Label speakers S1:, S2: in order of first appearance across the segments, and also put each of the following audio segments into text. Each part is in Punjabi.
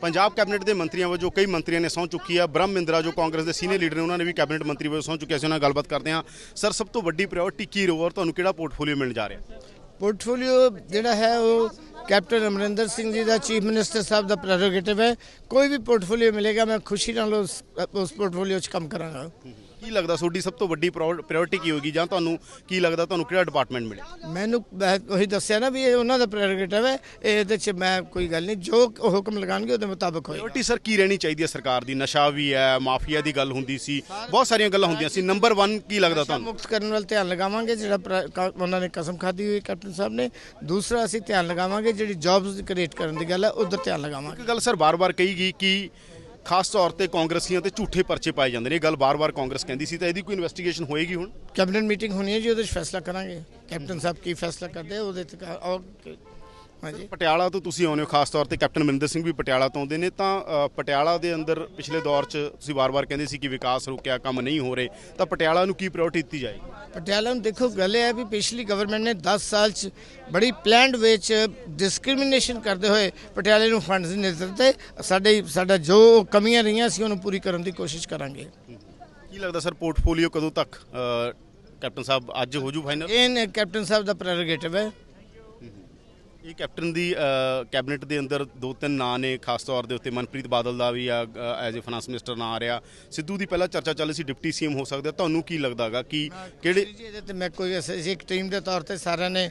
S1: ਪੰਜਾਬ ਕੈਬਨਿਟ ਦੇ ਮੰਤਰੀਆਂ ਵਜੋਂ ਕਈ ਮੰਤਰੀਆਂ ਨੇ ਸਹੁੰ ਚੁੱਕੀ ਆ। ਬ੍ਰਹਮ ਮਿੰਦਰਾ ਜੋ ਕਾਂਗਰਸ ਦੇ ਸੀਨੀਅਰ ਲੀਡਰ ਨੇ, ਉਹਨਾਂ ਨੇ ਵੀ ਕੈਬਨਿਟ ਮੰਤਰੀ ਵਜੋਂ ਸਹੁੰ ਚੁੱਕਿਆ ਸੀ। ਉਹਨਾਂ ਨਾਲ ਗੱਲਬਾਤ ਕਰਦੇ ਹਾਂ। ਸਰ, ਸਭ ਤੋਂ ਵੱਡੀ ਪ੍ਰਾਇੋਰਟੀ ਕੀ ਰਹੂ ਔਰ ਤੁਹਾਨੂੰ ਕਿਹੜਾ ਪੋਰਟਫੋਲੀਓ ਮਿਲਣ ਜਾ ਰਿਹਾ?
S2: ਪੋਰਟਫੋਲੀਓ ਜਿਹੜਾ ਹੈ, ਉਹ ਕੈਪਟਨ ਅਮਰਿੰਦਰ ਸਿੰਘ ਜੀ ਦਾ ਚੀਫ ਮਿਨਿਸਟਰ ਸਾਹਿਬ ਦਾ ਪ੍ਰੈਰੋਗੇਟਿਵ ਹੈ। ਕੋਈ ਵੀ ਪੋਰਟਫੋਲੀਓ ਮਿਲੇਗਾ, ਮੈਂ ਖੁਸ਼ੀ ਨਾਲ ਉਸ ਉਸ ਪੋਰਟਫੋਲੀਓ 'ਚ ਕੰਮ ਕਰਾਂਗਾ।
S1: ਕੀ ਲੱਗਦਾ ਤੁਹਾਡੀ ਸਭ ਤੋਂ ਵੱਡੀ ਪ੍ਰਾਇੋਰਟੀ ਕੀ ਹੋਗੀ ਜਾਂ ਤੁਹਾਨੂੰ ਕੀ ਲੱਗਦਾ ਤੁਹਾਨੂੰ ਕਿਹੜਾ ਡਿਪਾਰਟਮੈਂਟ ਮਿਲੇ
S2: ਮੈਨੂੰ ਉਹੀ ਦੱਸਿਆ ਨਾ ਵੀ ਇਹ ਉਹਨਾਂ ਦਾ ਪ੍ਰੈਰੋਗੇਟਿਵ ਹੈ ਇਹਦੇ 'ਚ ਮੈਂ ਕੋਈ ਗੱਲ ਨਹੀਂ ਜੋ ਹੁਕਮ ਲਗਾਣਗੇ ਉਹਦੇ ਮੁਤਾਬਕ ਹੋਏਗਾ।
S1: ਪ੍ਰਾਇੋਰਟੀ ਸਰ ਕੀ ਰਹਿਣੀ ਚਾਹੀਦੀ ਹੈ ਸਰਕਾਰ ਦੀ? ਨਸ਼ਾ ਵੀ ਹੈ ਮਾਫੀਆ ਦੀ ਗੱਲ ਹੁੰਦੀ ਸੀ ਬਹੁਤ ਸਾਰੀਆਂ ਗੱਲਾਂ ਹੁੰਦੀਆਂ ਸੀ। ਨੰਬਰ 1 ਕੀ ਲੱਗਦਾ ਤੁਹਾਨੂੰ?
S2: ਮੁਕਤ ਕਰਨ ਵੱਲ ਧਿਆਨ ਲਗਾਵਾਂਗੇ ਜਿਹੜਾ ਉਹਨਾਂ ਨੇ ਕਸਮ ਖਾਧੀ ਹੋਈ ਕੈਪਟਨ ਸਾਹਿਬ ਨੇ। ਦੂਸਰਾ ਅਸੀਂ ਧਿਆਨ ਲਗਾਵਾਂਗੇ ਜਿਹੜੀ ਜੌਬਸ ਕ੍ਰੀਏਟ ਕਰਨ ਦੀ ਗੱਲ ਹੈ ਉਧਰ ਧਿਆਨ ਲਗਾਵਾਂਗੇ।
S1: ਇੱਕ ਗੱਲ ਸਰ ਬਾਰ-ਬਾਰ ਕਹੀ ਗਈ ਕਿ ਖਾਸ ਤੌਰ ਤੇ ਕਾਂਗਰਸੀਆਂ ਤੇ ਝੂਠੇ ਪਰਚੇ ਪਾਏ ਜਾਂਦੇ ਨੇ। ਇਹ ਗੱਲ ਬਾਰ-ਬਾਰ ਕਾਂਗਰਸ ਕਹਿੰਦੀ ਸੀ ਤਾਂ ਇਹਦੀ ਕੋਈ ਇਨਵੈਸਟੀਗੇਸ਼ਨ ਹੋਏਗੀ ਹੁਣ?
S2: ਕੈਬਨਿਟ ਮੀਟਿੰਗ ਹੋਣੀ ਹੈ ਜੀ ਉਹਦੇ 'ਚ ਫੈਸਲਾ ਕਰਾਂਗੇ। ਕੈਪਟਨ ਸਾਹਿਬ ਕੀ ਫੈਸਲਾ ਕਰਦੇ ਉਹਦੇ ਤੇ ਔਰ ਹਾਂਜੀ।
S1: ਪਟਿਆਲਾ ਤੋਂ ਤੁਸੀਂ ਆਉਂਦੇ ਹੋ ਖਾਸ ਤੌਰ ਤੇ ਕੈਪਟਨ ਮਨਿੰਦਰ ਸਿੰਘ ਵੀ ਪਟਿਆਲਾ ਤੋਂ ਆਉਂਦੇ ਨੇ। ਤਾਂ ਪਟਿਆਲਾ ਦੇ ਅੰਦਰ ਪਿਛਲੇ ਦੌਰ 'ਚ ਤੁਸੀਂ ਵਾਰ-ਵਾਰ ਕਹਿੰਦੇ ਸੀ ਕਿ ਵਿਕਾਸ ਰੁਕਿਆ ਕੰਮ ਨਹੀਂ ਹੋ ਰਹੇ। ਤਾਂ ਪਟਿਆਲਾ ਨੂੰ ਕੀ ਪ੍ਰਾਇੋਰਟੀ ਦਿੱਤੀ ਜਾਏਗੀ?
S2: ਪਟਿਆਲਾ ਨੂੰ ਦੇਖੋ ਗੱਲ ਇਹ ਹੈ ਵੀ ਪਿਛਲੀ ਗਵਰਨਮੈਂਟ ਨੇ 10 ਸਾਲ ਚ ਬੜੀ ਪਲਾਨਡ ਵੇ ਚ ਡਿਸਕ੍ਰਿਮੀਨੇਸ਼ਨ ਕਰਦੇ ਹੋਏ ਪਟਿਆਲੇ ਨੂੰ ਫੰਡਸ ਨਹੀਂ ਦਿੱਤੇ। ਸਾਡੇ ਸਾਡਾ ਜੋ ਕਮੀਆਂ ਰਹੀਆਂ ਸੀ ਉਹਨੂੰ ਪੂਰੀ ਕਰਨ ਦੀ ਕੋਸ਼ਿਸ਼ ਕਰਾਂਗੇ।
S1: ਕੀ ਲੱਗਦਾ ਸਰ ਪੋਰਟਫੋਲੀਓ ਕਦੋਂ ਤੱਕ ਕੈਪਟਨ ਸਾਹਿਬ ਅੱਜ ਹੋ ਜੂ ਫਾਈਨਲ
S2: ਇਹ ਕੈਪਟਨ ਸਾਹਿਬ ਦਾ ਪ੍ਰੈਰੋਗੇਟਿਵ ਹੈ।
S1: ਇਹ ਕੈਪਟਨ ਦੀ ਕੈਬਨਿਟ ਦੇ ਅੰਦਰ ਦੋ ਤਿੰਨ ਨਾਂ ਨੇ ਖਾਸ ਤੌਰ ਦੇ ਉੱਤੇ ਮਨਪ੍ਰੀਤ ਬਾਦਲ ਦਾ ਵੀ ਐਜ਼ ਅ ਫਾਈਨਾਂਸ ਮਿਨਿਸਟਰ ਨਾਂ ਆ ਰਿਹਾ। ਸਿੱਧੂ ਦੀ ਪਹਿਲਾਂ ਚਰਚਾ ਚੱਲ ਸੀ ਡਿਪਟੀ ਸੀਐਮ ਹੋ ਸਕਦਾ। ਤੁਹਾਨੂੰ ਕੀ ਲੱਗਦਾਗਾ ਕਿ ਕਿਹੜੇ
S2: ਜੀ ਇਹਦੇ ਤੇ ਮੈਂ ਕੋਈ ਇੱਕ ਟੀਮ ਦੇ ਤੌਰ ਤੇ ਸਾਰਿਆਂ ਨੇ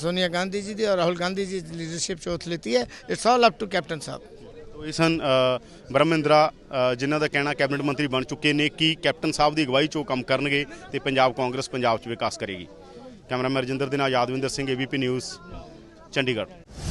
S2: ਸੋਨੀਆ ਗਾਂਧੀ ਜੀ ਦੀ ਔਰ ਰਾਹੁਲ ਗਾਂਧੀ ਜੀ ਦੀ ਲੀਡਰਸ਼ਿਪ ਚੋਥ ਲਈ ਹੈ। It's all up to captain Sahib.
S1: ਇਹ ਸਨ ਬ੍ਰਹਮਿੰਦਰਾ ਜਿਨ੍ਹਾਂ ਦਾ ਕਹਿਣਾ ਕੈਬਨਿਟ ਮੰਤਰੀ ਬਣ ਚੁੱਕੇ ਨੇ ਕਿ ਕੈਪਟਨ ਸਾਹਿਬ ਦੀ ਅਗਵਾਈ 'ਚ ਉਹ ਕੰਮ ਕਰਨਗੇ ਤੇ ਪੰਜਾਬ ਕਾਂਗਰਸ ਪੰਜਾਬ 'ਚ ਵਿਕਾਸ ਕਰੇਗੀ। ਕੈਮਰਾਮੈਨ ਰਜਿੰਦਰ ਦੇ ਨਾਲ ਯਾਦਵਿੰਦਰ ਸਿੰਘ ਏਬੀਪੀ ਨਿਊਜ਼ ਚੰਡੀਗੜ੍ਹ